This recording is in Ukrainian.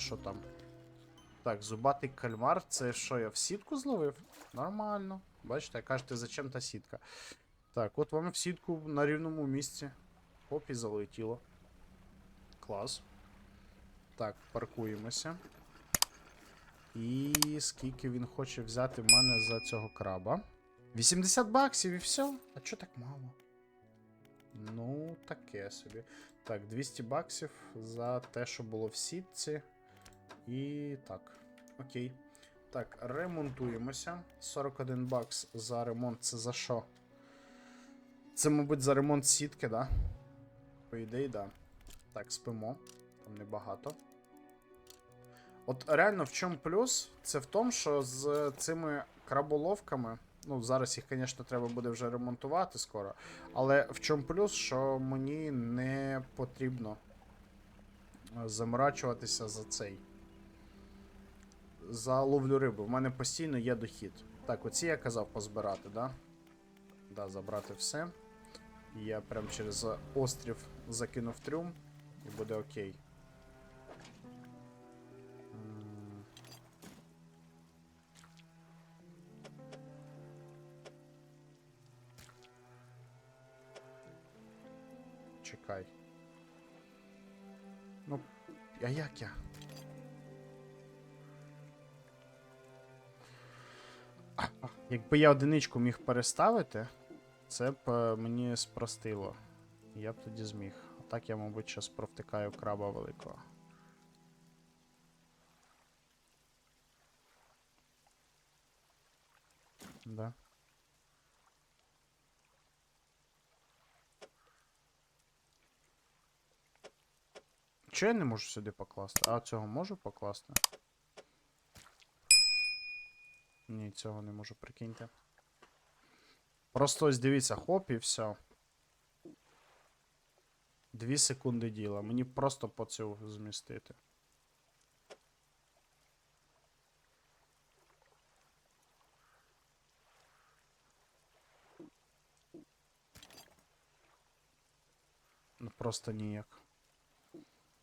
що там? Так, зубатий кальмар, це що, я в сітку зловив? Нормально. Бачите, кажете, зачем та сітка? Так, от вам в сітку на рівному місці. Оп, і залетіло. Клас. Так, паркуємося. І скільки він хоче взяти в мене за цього краба? 80 баксів і все? А чо так мало? Ну, таке собі. Так, 200 баксів за те, що було в сітці. І так. Окей. Так, ремонтуємося. 41 бакс за ремонт. Це за що? Це, мабуть, за ремонт сітки, да? По ідеї, да. Так, спимо. Там небагато. От реально в чому плюс? Це в тому, що з цими краболовками. Ну, зараз їх, звісно, треба буде вже ремонтувати скоро. Але в чому плюс, що мені не потрібно е, заморачуватися за цей. За ловлю риби. В мене постійно є дохід. Так, оці я казав позбирати, да? Да, забрати все. І Я прям через острів закинув трюм, і буде окей. Чекай. Ну, а як я? Якби я одиничку міг переставити, це б е, мені спростило. Я б тоді зміг. А так я, мабуть, зараз провтикаю краба великого. Да. Чого я не можу сюди покласти? А цього можу покласти? Ні, цього не можу, прикиньте. Просто ось дивіться, хоп і все. Дві секунди діла. Мені просто по цю змістити. Ну просто ніяк.